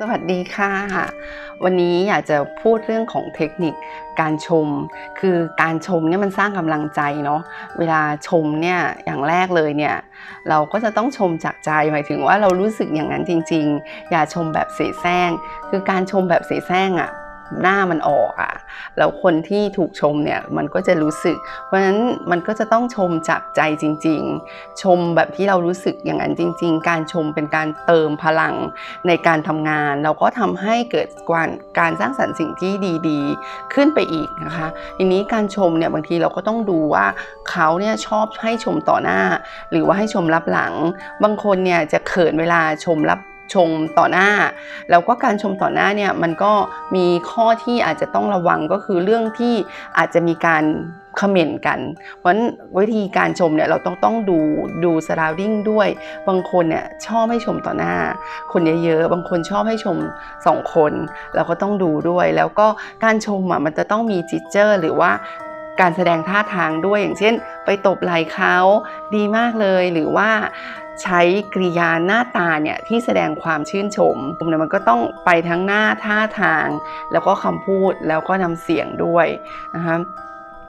สวัสดีค่ะ วันนี้อยากจะพูดเรื่องของเทคนิคการชม คือการชมเนี่ยมันสร้างกำลังใจเนาะเวลาชมเนี่ยอย่างแรกเลยเนี่ยเราก็จะต้องชมจากใจหมายถึงว่าเรารู้สึกอย่างนั้นจริง ๆ อย่าชมแบบเสแสร้ง คือการชมแบบเสแสร้งอะ่ะ หน้ามันออกอะ่ะแล้วคนที่ถูกชมเนี่ยมันก็จะรู้สึก เพราะฉะนั้นมันก็จะต้องชมจากใจจริง ๆ ชมแบบที่เรารู้สึกอย่างนั้นจริง ๆ การชมเป็นการเติมพลังในการทำงาน เราก็ทำให้เกิดการการสร้างสรรค์สิ่งที่ดีๆ ขึ้นไปอีกนะคะทีนี้การชมเนี่ยบางทีเราก็ต้องดูว่าเขาเนี่ยชอบให้ชมต่อหน้า หรือว่าให้ชมรับหลัง บางคนเนี่ยจะเขินเวลาชมรับ ชมต่อหน้า แล้วก็การชมต่อหน้าเนี่ยมันก็มีข้อที่อาจจะต้องระวังก็คือเรื่องที่อาจจะมีการคอมเมนต์กัน เพราะฉะนั้นวิธีการชมเนี่ยเราต้องต้องดูดู surrounding ด้วย บางคนเนี่ยชอบให้ชมต่อหน้า คนเยอะๆ บางคนชอบให้ชมสองคน เราก็ต้องดูด้วย แล้วก็การชมอะมันจะต้องมีจิเจอร์ หรือว่าการแสดงท่าทางด้วยอย่างเช่น ไปตบไหล่เขาดีมากเลยหรือว่า ใช้กริยาหน้าตาเนี่ยที่แสดงความชื่นชมเนี่ยมันก็ต้องไปทั้งหน้าท่าทาง แล้วก็คำพูดแล้วก็นำเสียงด้วยนะคะ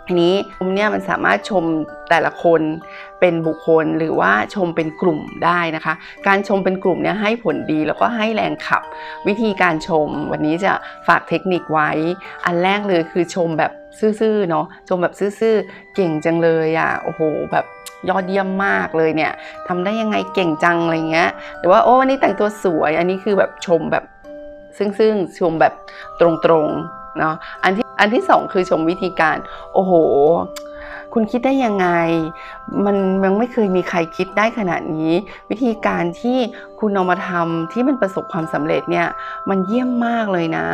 ทีนี้ชมเนี่ยมันสามารถชมแต่ละคนเป็นบุคคลหรือว่าชมเป็นกลุ่มได้นะคะ การชมเป็นกลุ่มเนี่ยให้ผลดีแล้วก็ให้แรงขับ วิธีการชมวันนี้จะฝากเทคนิคไว้ อันแรกเลยคือชมแบบซื่อๆเนาะชมแบบซื่อๆเก่งจังเลยอะ่ะโอ้โหแบบยอดเยี่ยมมากเลยเนี่ยทำได้ยังไงเก่งจังอะไรเงี้ยหรือว่าโอ้วันนี้แต่งตัวสวย อันนี้คือแบบชมแบบซึ่งๆชมแบบตรงๆเนาะอันที่ อันที่สองคือชมวิธีการ โอ้โห คุณคิดได้ยังไง มันยังไม่เคยมีใครคิดได้ขนาดนี้ วิธีการที่คุณเอามาทำที่มันประสบความสำเร็จเนี่ย มันเยี่ยมมากเลยนะ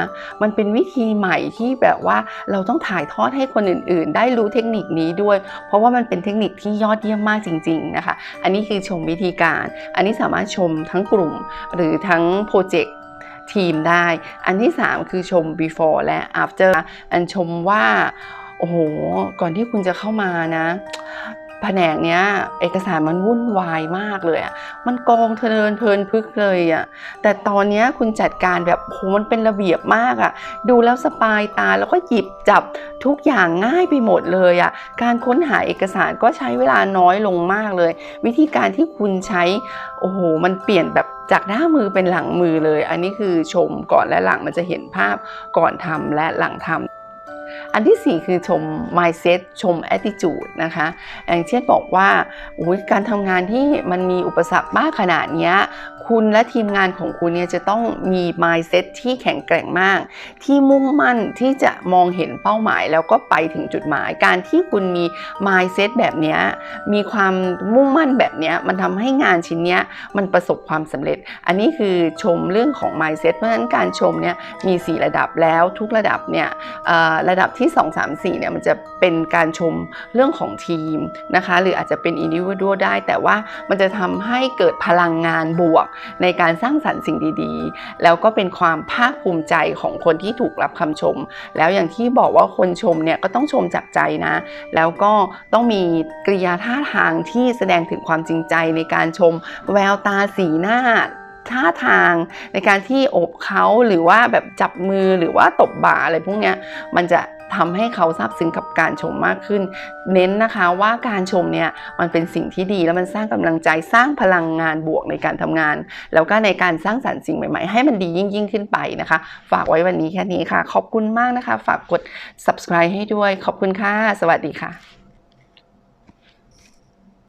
มันเป็นวิธีใหม่ที่แบบว่าเราต้องถ่ายทอดให้คนอื่น ๆ ได้รู้เทคนิคนี้ด้วย เพราะว่ามันเป็นเทคนิคที่ยอดเยี่ยมมากจริง ๆ นะคะ อันนี้คือชมวิธีการ อันนี้สามารถชมทั้งกลุ่มหรือทั้งโปรเจกต์ ทีมได้ อันที่ 3 คือชม before และ after อันชมว่า โอ้โห ก่อนที่คุณจะเข้ามานะ แผนกเนี้ยเอกสารมันวุ่นวายมากเลยอะมันกองเทินเพลินพึกเลยอะแต่ตอนเนี้ยคุณจัดการแบบโหมันเป็นระเบียบมากอะดูแล้วสปายตาแล้วก็หยิบจับทุกอย่างง่ายไปหมดเลยอะการค้นหาเอกสารก็ใช้เวลาน้อยลงมากเลย วิธีการที่คุณใช้ โอ้โห มันเปลี่ยนแบบจากหน้ามือเป็นหลังมือเลย อันนี้คือชมก่อนและหลังมันจะเห็นภาพก่อนทำและหลังทำ อันที่ 4 คือชม mindset ชม attitude นะคะอย่างเช่นบอกว่าการทำงานที่มันมีอุปสรรคมากขนาดนี้คุณและทีมงานของคุณเนี่ยจะต้องมี mindset ที่แข็งแกร่งมาก ที่มุ่งมั่นที่จะมองเห็นเป้าหมาย แล้วก็ไปถึงจุดหมาย การที่คุณมี mindset แบบนี้มีความมุ่งมั่นแบบนี้มันทำให้งานชิ้นนี้มันประสบความสำเร็จ อันนี้คือชมเรื่องของ mindset เพราะฉะนั้นการชมเนี่ยมี 4 ระดับแล้วทุกระดับเนี่ยระดับที่ 2 3 4เนี่ยมันจะเป็นการชมเรื่องของทีมนะคะหรืออาจจะเป็นอินดิว d u a l ได้ แต่ว่ามันจะทำให้เกิดพลังงานบวกในการสร้างสรรค์สิ่งดีๆ แล้วก็เป็นความภาคภูมิใจของคนที่ถูกรับคำชม แล้วอย่างที่บอกว่าคนชมเนี่ยก็ต้องชมจากใจนะ แล้วก็ต้องมีกริยาท่าทางที่แสดงถึงความจริงใจในการชม แววตาสีหน้าท่าทางในการที่อบเขาหรือว่าแบบจับมือหรือว่าตบบ่าอะไรพวกนี้มันจะ ทำให้เขาซาบซึ้งกับการชมมากขึ้น เน้นนะคะว่าการชมเนี่ยมันเป็นสิ่งที่ดีแล้วมันสร้างกำลังใจสร้างพลังงานบวกในการทำงาน แล้วก็ในการสร้างสรรค์สิ่งใหม่ๆ ให้มันดียิ่งยิ่งขึ้นไปนะคะ ฝากไว้วันนี้แค่นี้ค่ะ ขอบคุณมากนะคะ ฝากกด subscribe ให้ด้วย ขอบคุณค่ะ สวัสดีค่ะ